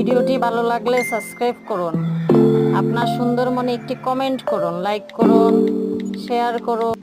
ভিডিওটি ভালো লাগলে সাবস্ক্রাইব করুন। আপনার সুন্দর মনে একটি কমেন্ট করুন, লাইক করুন, শেয়ার করুন।